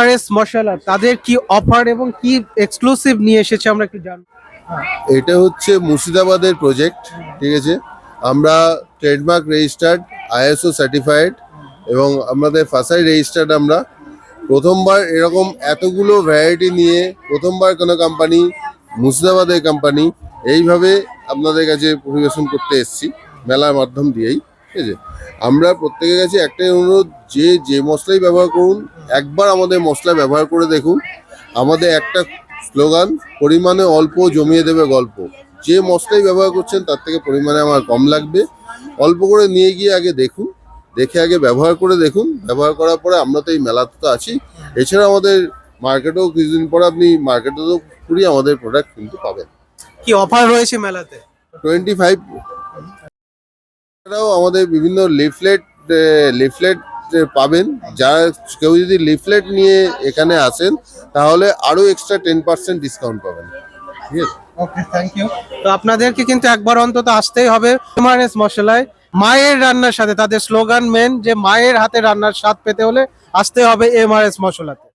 RS মশলা তাদের কি offer এবং কি এক্সক্লুসিভ নিয়ে এসেছে আমরা একটু জানব। এটা হচ্ছে মুর্শিদাবাদের প্রজেক্ট ঠিক আছে? আমরা ট্রেডমার্ক রেজিস্টার্ড আইএসও সার্টিফাইড এবং আমাদের ফাসাই রেজিস্টার্ড আমরা। প্রথমবার এরকম এতগুলো ভ্যারাইটি নিয়ে, প্রথমবার কোনো কোম্পানি মুর্শিদাবাদের কোম্পানি এইভাবে আপনাদের কাছে পরিবেশন করতে এসেছি, মেলার মাধ্যম দিয়েই। ঠিক আছে? আমরা প্রত্যেকের কাছে একটাই অনুরোধ যে যে মশলাই ব্যবহার করুন একবার আমাদের মশলা ব্যবহার করে দেখুন। আমাদের একটা স্লোগান পরিমাণে অল্প জমিয়ে দেবে গল্প। যে মশলাই ব্যবহার করছেন তার থেকে পরিমাণে আমার কম লাগবে। অল্প করে নিয়ে গিয়ে আগে দেখুন দেখে আগে ব্যবহার করে দেখুন। ব্যবহার করার পরে আমরা তো এই মেলাতে তো আছি। এছাড়া আমাদের মার্কেটেও কিছুদিন পরে আপনি মার্কেটেও পুরি আমাদের প্রোডাক্ট কিন্তু পাবেন। কি অফার রয়েছে মেলাতে? টোয়েন্টি ফাইভ এছাড়াও আমাদের বিভিন্ন লিফলেট লিফলেট পাবেন। যারা কেউ যদি লিফলেট নিয়ে এখানে আসেন তাহলে আরও এক্সট্রা টেন পার্সেন্ট ডিসকাউন্ট পাবেন। ঠিক আছে? ওকে থ্যাংক ইউ তো আপনাদেরকে কিন্তু একবার অন্তত আসতেই হবে এমআরএস মশলায়। মায়ের রান্নার সাথে তাদের স্লোগান মেন যে মায়ের হাতে রান্নার স্বাদ পেতে হলে আসতে হবে এমআরএস মশলাতে।